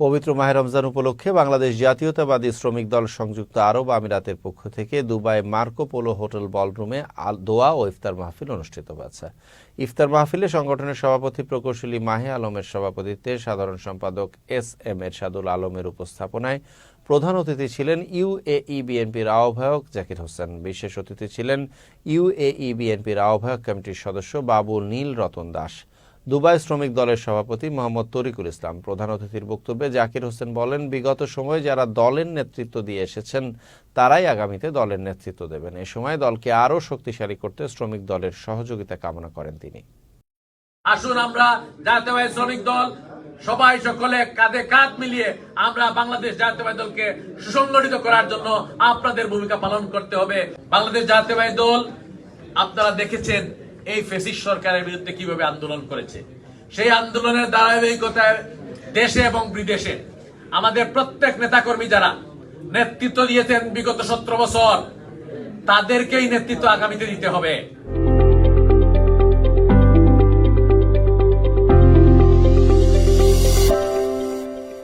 পবিত্র মাহে রমজান উপলক্ষে বাংলাদেশ জাতীয়তাবাদী শ্রমিক দল সংযুক্ত আরব আমিরাতের পক্ষ থেকে দুবাই মার্কো পোলো হোটেল বলরুমে দোয়া ও ইফতার মাহফিল অনুষ্ঠিত হয়েছে। ইফতার মাহফিলে সংগঠনের সভাপতি প্রকৌশলী মাহে আলমের সভাপতিত্বে সাধারণ সম্পাদক এস এম এরশাদুল আলমের উপস্থাপনায় প্রধান অতিথি ছিলেন ইউএই বিএনপির আহ্বায়ক জাকির হোসেন। বিশেষ অতিথি ছিলেন ইউএই বিএনপির আহ্বায়ক কমিটির সদস্য বাবুল নীল রতন দাস। দুবাই শ্রমিক দলের সভাপতি মোহাম্মদ তরিকুল ইসলাম। প্রধান অতিথির বক্তব্যে জাকির হোসেন বলেন, বিগত সময়ে যারা দলের নেতৃত্ব দিয়ে এসেছেন, তারাই আগামীতে দলের নেতৃত্ব দেবেন। এ সময় দলকে আরও শক্তিশালী করতে শ্রমিক দলের সহযোগিতা কামনা করেন তিনি। আসুন আমরা জাতীয়বাদী শ্রমিক দল, সবাই সকলে কাঁধে কাঁধ মিলিয়ে আমরা বাংলাদেশ জাতীয়বাদী দলকে সুসংগঠিত করার জন্য আপনাদের ভূমিকা পালন করতে হবে। বাংলাদেশ জাতীয়বাদী দল, আপনারা দেখেছেন এই ফেসিস সরকারের বিরুদ্ধে কীভাবে আন্দোলন করেছে? সেই আন্দোলনের ধারাবাহিকতায় দেশে এবং বিদেশে আমাদের প্রত্যেক নেতাকর্মী যারা নেতৃত্ব দিয়েছেন বিগত সতেরো বছর, তাদেরকেই নেতৃত্ব আগামীতে দিতে হবে।